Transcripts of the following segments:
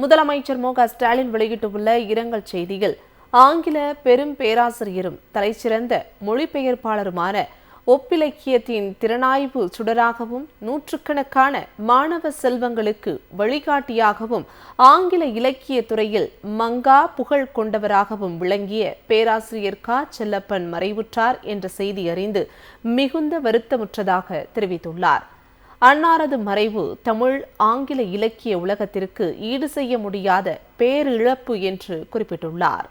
முதலமைச்சர் மு க ஸ்டாலின் வெளியிட்டுள்ள இரங்கல் செய்தியில் ஆங்கில பெரும் பேராசிரியரும் தலைசிறந்த மொழிபெயர்ப்பாளருமான ஒப்பிலக்கியத்தின் திறனாய்வு சுடராகவும் நூற்றுக்கணக்கான மாணவ செல்வங்களுக்கு வழிகாட்டியாகவும் ஆங்கில இலக்கிய துறையில் மங்கா புகழ் கொண்டவராகவும் விளங்கிய பேராசிரியர் கா. செல்லப்பன் மறைவுற்றார் என்ற செய்தி அறிந்து மிகுந்த வருத்தமுற்றதாக தெரிவித்துள்ளார். அன்னாரது மறைவு தமிழ் ஆங்கில இலக்கிய உலகத்திற்கு ஈடு செய்ய முடியாத பேரிழப்பு என்று குறிப்பிட்டுள்ளார்.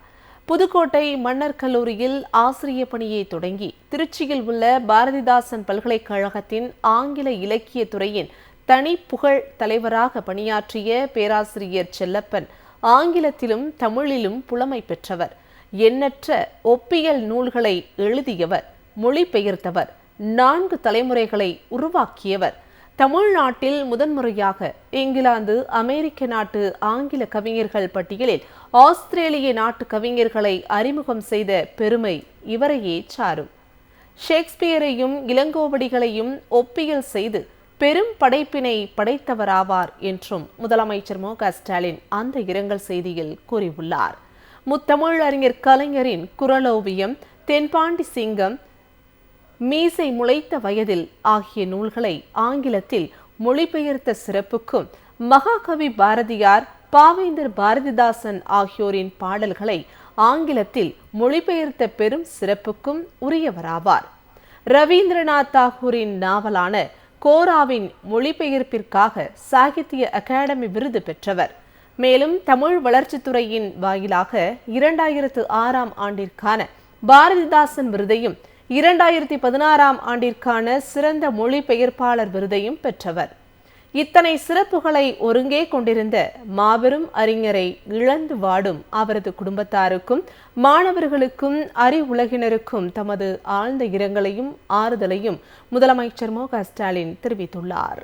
புதுக்கோட்டை மன்னர் கல்லூரியில் ஆசிரிய பணியை தொடங்கி திருச்சியில் உள்ள பாரதிதாசன் பல்கலைக்கழகத்தின் ஆங்கில இலக்கிய துறையின் தனி புகழ் தலைவராக பணியாற்றிய பேராசிரியர் செல்லப்பன் ஆங்கிலத்திலும் தமிழிலும் புலமை பெற்றவர். எண்ணற்ற ஒப்பியல் நூல்களை எழுதியவர் மொழிபெயர்த்தவர் நான்கு தலைமுறைகளை உருவாக்கியவர். தமிழ்நாட்டில் முதன்முறையாக இங்கிலாந்து அமெரிக்க நாட்டு ஆங்கில கவிஞர்கள் பட்டியலில் ஆஸ்திரேலிய நாட்டு கவிஞர்களை அறிமுகம் செய்த பெருமை இவரையே சாரும். ஷேக்ஸ்பியரையும் இளங்கோவடிகளையும் ஒப்பியல் செய்து பெரும் படைப்பினை படைத்தவராவார் என்றும் முதலமைச்சர் மு க ஸ்டாலின் அந்த இரங்கல் செய்தியில் கூறியுள்ளார். முத்தமிழ் அறிஞர் கலைஞரின் குரலோவியம் தென்பாண்டி சிங்கம் மீசை முளைத்த வயதில் ஆகிய நூல்களை ஆங்கிலத்தில் மொழிபெயர்த்த சிறப்புக்கும் மகாகவி பாரதியார் பாவேந்தர் பாரதிதாசன் ஆகியோரின் பாடல்களை ஆங்கிலத்தில் மொழிபெயர்த்த பெரும் சிறப்புக்கும் உரியவராவார். ரவீந்திரநாத் தாகூரின் நாவலான கோராவின் மொழிபெயர்ப்பிற்காக சாகித்ய அகாடமி விருது பெற்றவர். மேலும் தமிழ் வளர்ச்சித்துறையின் வாயிலாக இரண்டாயிரத்து ஆறாம் ஆண்டிற்கான பாரதிதாசன் விருதையும் இரண்டாயிரத்தி பதினாறாம் ஆண்டிற்கான சிறந்த மொழிபெயர்ப்பாளர் விருதையும் பெற்றவர். இத்தனை சிறப்புகளை ஒருங்கே கொண்டிருந்த மாபெரும் அறிஞரை இழந்து வாடும் அவரது குடும்பத்தாருக்கும் மாணவர்களுக்கும் அறிவுலகினருக்கும் தமது ஆழ்ந்த இரங்கலையும் ஆறுதலையும் முதலமைச்சர் மு க ஸ்டாலின் தெரிவித்துள்ளார்.